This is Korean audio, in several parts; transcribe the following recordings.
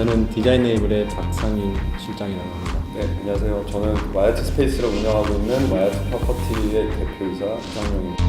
네, 저는 디자인 네이블의 박상인 실장이라고 합니다. 네, 안녕하세요. 저는 마이어트 스페이스를 운영하고 있는 마이어트 프로퍼티의 대표이사 이상용입니다.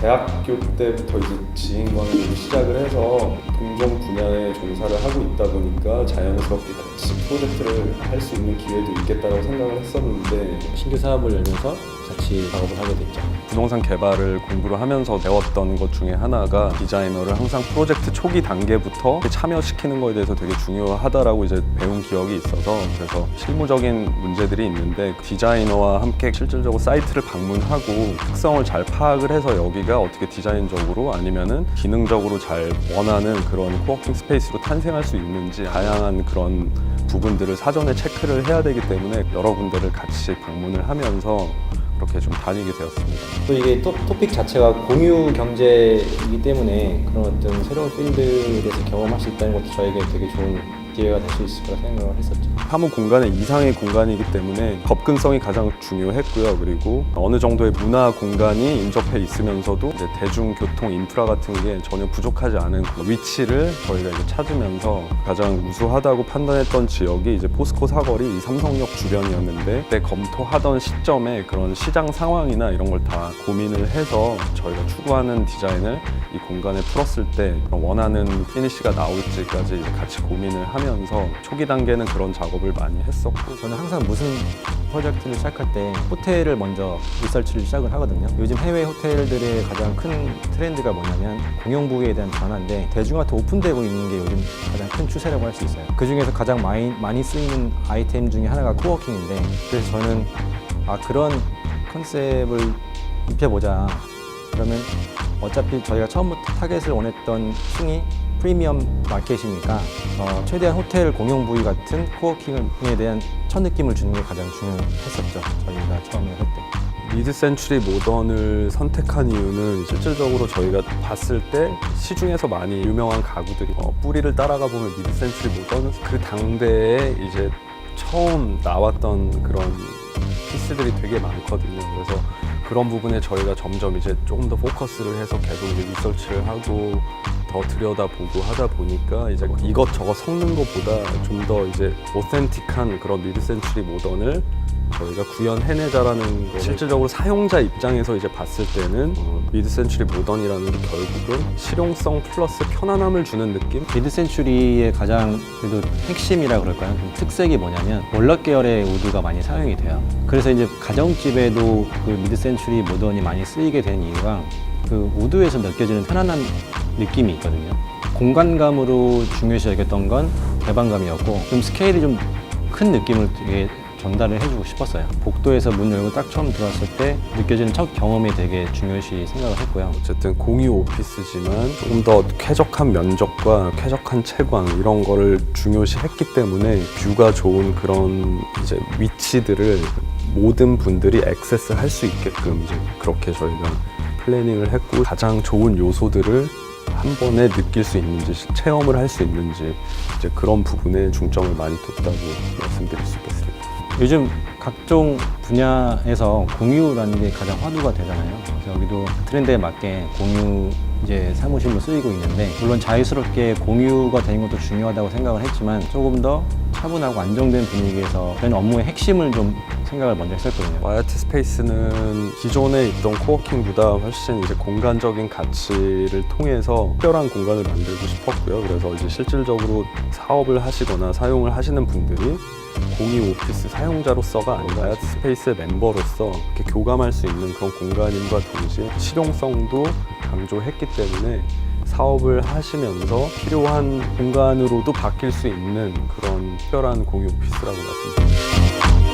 대학교 때부터 이제 지인과는 시작을 해서 동종 분야에 종사를 하고 있다 보니까 자연스럽게 같이 프로젝트를 할 수 있는 기회도 있겠다고 생각을 했었는데 신규 사업을 열면서 같이 작업을 하게 됐죠. 부동산 개발을 공부를 하면서 배웠던 것 중에 하나가 디자이너를 항상 프로젝트 초기 단계부터 참여시키는 거에 대해서 되게 중요하다라고 이제 배운 기억이 있어서 그래서 실무적인 문제들이 있는데 디자이너와 함께 실질적으로 사이트를 방문하고 특성을 잘 파악을 해서 여기가 어떻게 디자인적으로 아니면은 기능적으로 잘 원하는 그런 코워킹 스페이스로 탄생할 수 있는지 다양한 그런 부분들을 사전에 체크를 해야 되기 때문에 여러 군데를 같이 방문을 하면서 그렇게 좀 다니게 되었습니다. 또 이게 토, 토픽 자체가 공유 경제이기 때문에 그런 어떤 새로운 필드에 대해서 경험할 수 있다는 것도 저에게 되게 좋은 기회가 될 수 있을 거라 생각을 했었죠. 사무 공간의 이상의 공간이기 때문에 접근성이 가장 중요했고요. 그리고 어느 정도의 문화 공간이 인접해 있으면서도 이제 대중교통 인프라 같은 게 전혀 부족하지 않은 그 위치를 저희가 이제 찾으면서 가장 우수하다고 판단했던 지역이 이제 포스코 사거리 이 삼성역 주변이었는데 그때 검토하던 시점에 그런 시장 상황이나 이런 걸 다 고민을 해서 저희가 추구하는 디자인을 이 공간에 풀었을 때 원하는 피니시가 나올지까지 같이 고민을 하면서 초기 단계는 그런 작업을 많이 했었고 저는 항상 무슨 프로젝트를 시작할 때 호텔을 먼저 리서치를 시작을 하거든요. 요즘 해외 호텔들의 가장 큰 트렌드가 뭐냐면 공용부에 대한 변화인데 대중한테 오픈되고 있는 게 요즘 가장 큰 추세라고 할 수 있어요. 그 중에서 가장 많이, 많이 쓰이는 아이템 중에 하나가 코워킹인데 그래서 저는 아 그런 컨셉을 입혀보자. 그러면 어차피 저희가 처음부터 타겟을 원했던 층이 프리미엄 마켓이니까 어, 최대한 호텔 공용 부위 같은 코워킹에 대한 첫 느낌을 주는 게 가장 중요했었죠. 저희가 처음에 할 때. 미드 센츄리 모던을 선택한 이유는 실질적으로 저희가 봤을 때 시중에서 많이 유명한 가구들이 어, 뿌리를 따라가 보면 미드 센츄리 모던은 그 당대에 이제 처음 나왔던 그런 피스들이 되게 많거든요. 그래서 그런 부분에 저희가 점점 이제 조금 더 포커스를 해서 계속 이제 리서치를 하고 더 들여다보고 하다 보니까 이제 이것저것 섞는 것보다 좀 더 이제 오센틱한 그런 미드 센츄리 모던을 저희가 구현해내자라는 거 실질적으로 사용자 입장에서 이제 봤을 때는 어, 미드 센츄리 모던이라는 게 결국은 실용성 플러스 편안함을 주는 느낌? 미드 센츄리의 가장 그래도 핵심이라 그럴까요? 좀 특색이 뭐냐면 월락 계열의 우드가 많이 사용이 돼요. 그래서 이제 가정집에도 그 미드 센츄리 모던이 많이 쓰이게 된 이유가 그 우드에서 느껴지는 편안한 느낌이 있거든요. 공간감으로 중요시 여겼던 건 개방감이었고 좀 스케일이 좀 큰 느낌을 되게 전달을 해주고 싶었어요. 복도에서 문 열고 딱 처음 들어왔을 때 느껴지는 첫 경험이 되게 중요시 생각을 했고요. 어쨌든 공유 오피스지만 조금 더 쾌적한 면적과 쾌적한 채광 이런 거를 중요시 했기 때문에 뷰가 좋은 그런 이제 위치들을 모든 분들이 액세스 할 수 있게끔 이제 그렇게 저희가 플래닝을 했고 가장 좋은 요소들을 한 번에 느낄 수 있는지 체험을 할 수 있는지 이제 그런 부분에 중점을 많이 뒀다고 말씀드릴 수 있겠습니다. 요즘 각종 분야에서 공유라는 게 가장 화두가 되잖아요. 그래서 여기도 트렌드에 맞게 공유 이제 사무실로 쓰이고 있는데 물론 자유스럽게 공유가 되는 것도 중요하다고 생각을 했지만 조금 더 차분하고 안정된 분위기에서 저는 업무의 핵심을 좀 생각을 먼저 했었거든요. 와이어트 스페이스는 기존에 있던 코워킹보다 훨씬 이제 공간적인 가치를 통해서 특별한 공간을 만들고 싶었고요. 그래서 이제 실질적으로 사업을 하시거나 사용을 하시는 분들이 공유 오피스 사용자로서가 아니라 스페이스의 멤버로서 이렇게 교감할 수 있는 그런 공간임과 동시에 실용성도 강조했기 때문에 사업을 하시면서 필요한 공간으로도 바뀔 수 있는 그런 특별한 공유 오피스라고 말씀드립니다.